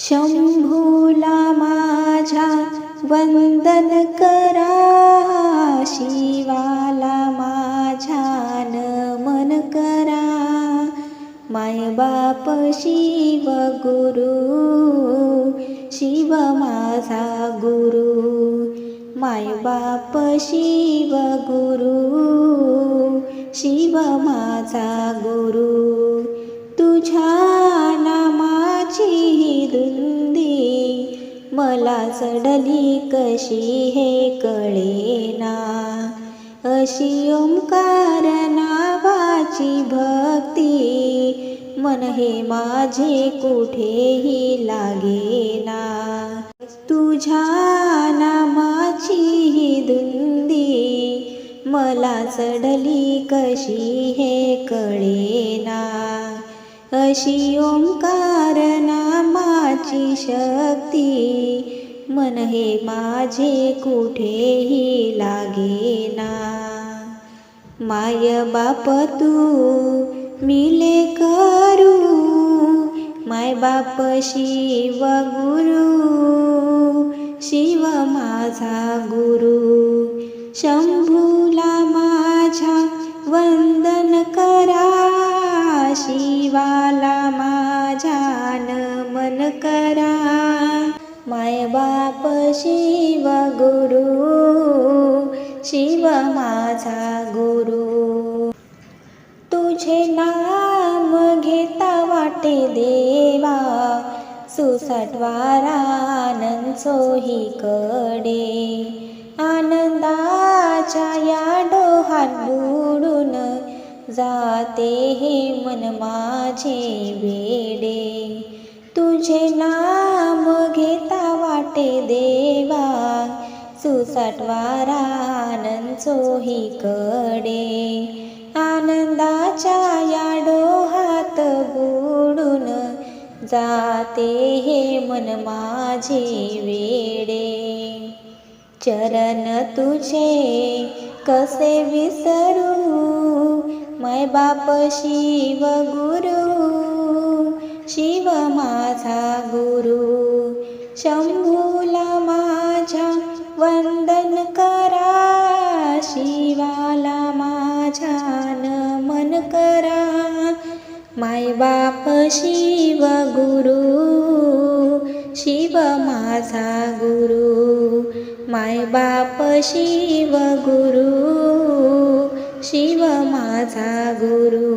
शंभूला माझ्या वंदन करा शिवाला माझ्या नमन करा. मायबाप शिव गुरु शिव माझा गुरु. मायबाप शिव गुरु शिव माझा गुरु. तुझ्या ही धुंदी मला चढली कशी हे कळेना. अशी ओंकार नावाची भक्ती. मन हे माझे कुठेही लागेना. तुझ्या नामाची ही धुंदी. मला चढली कशी हे कळेना. अशी ओंकार नामाची शक्ती. मन हे माझे कुठेही लागेना. माय बाप तू मिले करू. माय बाप शिव गुरु शिव माझा गुरु. शंभूला माझ्या वन माझ्या नमन करा. माय बाप शिव गुरु शिव माझा गुरु. तुझे नाम घेता वाटे देवा सुसटवारानंद सोही कडे आनंदाच्या या डोहात जाते हे मन माझे वेडे. तुझे नाम घेता वाटे देवा. सुसाटवारा सोही कडे. आनंदाच्या या डोहात बुडून जाते हे मन माझे वेडे. चरण तुझे कसे विसरू माय बाप शिव गुरु शिव माझा गुरु. शंभूला माझ्या वंदन करा शिवाला माझ्या नमन करा. माय बाप शिव गुरु शिव माझा गुरु. माय बाप शिव गुरु शिव माझा गुरु